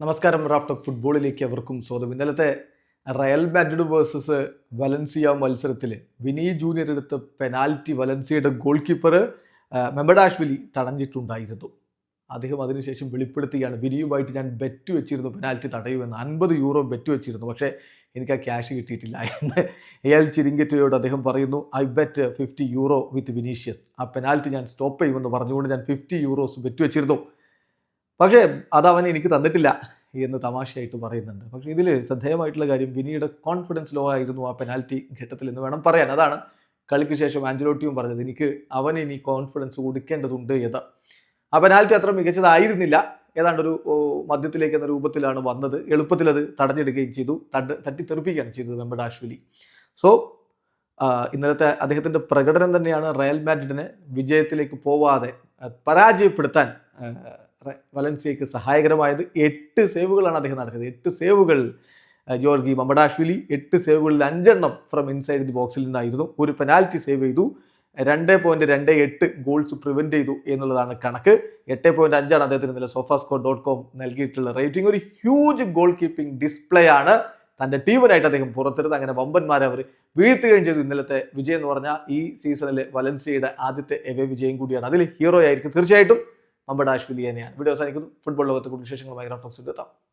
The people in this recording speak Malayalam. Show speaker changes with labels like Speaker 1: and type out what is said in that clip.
Speaker 1: നമസ്കാരം റാഫ്റ്റോക്ക് ഫുട്ബോളിലേക്ക് അവർക്കും സ്വാഗതം. ഇന്നലത്തെ റയൽ മാഡ്രിഡ് വേഴ്സസ് വലൻസിയ മത്സരത്തിൽ വിനി ജൂനിയർ എടുത്ത പെനാൽറ്റി വലൻസിയയുടെ ഗോൾ കീപ്പർ മെമ്പഡാഷ്വിലി തടഞ്ഞിട്ടുണ്ടായിരുന്നു. അദ്ദേഹം അതിനുശേഷം വെളിപ്പെടുത്തുകയാണ് വിനിയുമായിട്ട് ഞാൻ ബെറ്റ് വെച്ചിരുന്നു പെനാൽറ്റി തടയുമെന്ന്. അൻപത് യൂറോ ബെറ്റ് വെച്ചിരുന്നു പക്ഷേ എനിക്ക് ആ ക്യാഷ് കിട്ടിയിട്ടില്ല എന്ന് എൽ ചിരിങ്കറ്റയോട് അദ്ദേഹം പറയുന്നു I bet fifty euro with Vinicius. ആ പെനാൽറ്റി ഞാൻ സ്റ്റോപ്പ് ചെയ്യുമെന്ന് പറഞ്ഞുകൊണ്ട് ഞാൻ ഫിഫ്റ്റി യൂറോസ് ബെറ്റ് വെച്ചിരുന്നു. പക്ഷേ അത് അവൻ എനിക്ക് തന്നിട്ടില്ല എന്ന് തമാശയായിട്ട് പറയുന്നുണ്ട്. പക്ഷേ ഇതിൽ ശ്രദ്ധേയമായിട്ടുള്ള കാര്യം വിനിയുടെ കോൺഫിഡൻസ് ലോ ആയിരുന്നു ആ പെനാൽറ്റി ഘട്ടത്തിൽ എന്ന് വേണം പറയാൻ. അതാണ് കളിക്ക് ശേഷം ആഞ്ചലോട്ടിയും പറഞ്ഞത്. എനിക്ക് അവൻ ഇനി കോൺഫിഡൻസ് കൊടുക്കേണ്ടതുണ്ട് എന്ന്. ആ പെനാൽറ്റി അത്ര മികച്ചതായിരുന്നില്ല. ഏതാണ്ട് ഒരു മദ്യത്തിലേക്ക് എന്ന രൂപത്തിലാണ് വന്നത്. എളുപ്പത്തിൽ അത് തടഞ്ഞെടുക്കുകയും ചെയ്തു. തട്ട് തട്ടിത്തെറിപ്പിക്കുകയാണ് ചെയ്തത് നമ്മുടെ അശ്വലി സോ ഇന്നലത്തെ അദ്ദേഹത്തിന്റെ പ്രകടനം തന്നെയാണ് റയൽ മാഡ്രിഡിനെ വിജയത്തിലേക്ക് പോവാതെ പരാജയപ്പെടുത്താൻ വലൻസിയയ്ക്ക് സഹായകരമായത് എട്ട് സേവുകളാണ് അദ്ദേഹം നടത്തിയത്. എട്ട് സേവുകൾ ജോർഗി മമ്പടാഷ്വിലി എട്ട് സേവുകളിൽ അഞ്ചെണ്ണം ഫ്രം ഇൻസൈഡ് ദി ബോക്സിൽ നിന്നായിരുന്നു. ഒരു പെനാൽറ്റി സേവ് ചെയ്തു. രണ്ട് പോയിന്റ് രണ്ട് എട്ട് ഗോൾസ് പ്രിവെന്റ് ചെയ്തു എന്നുള്ളതാണ് കണക്ക്. എട്ട് പോയിന്റ് അഞ്ചാണ് അദ്ദേഹത്തിന് ഇന്നലെ സോഫാസ്കോ ഡോട്ട് കോം നൽകിയിട്ടുള്ള റേറ്റിംഗ് ഒരു ഹ്യൂജ് ഗോൾ കീപ്പിംഗ് ഡിസ്പ്ലേ ആണ് തന്റെ ടീമിനായിട്ട് അദ്ദേഹം പുറത്തെടുത്ത് അങ്ങനെ വമ്പന്മാരെ അവർ വീഴ്ത്തുകയും ചെയ്തു. ഇന്നലത്തെ വിജയം എന്ന് പറഞ്ഞാൽ ഈ സീസണിലെ വലൻസിയയുടെ ആദ്യത്തെ എവേ വിജയം കൂടിയാണ്. അതിൽ ഹീറോ ആയിരിക്കും. തീർച്ചയായിട്ടും മമ്പഡാഷ്വിലി തന്നെയാണ്. വീഡിയോ അവസാനിക്കുന്നു. ഫുട്ബോൾ ലോകത്തെ കൂടുതൽ വിശേഷങ്ങളുമായി റഫ്ലക്സ് എത്താം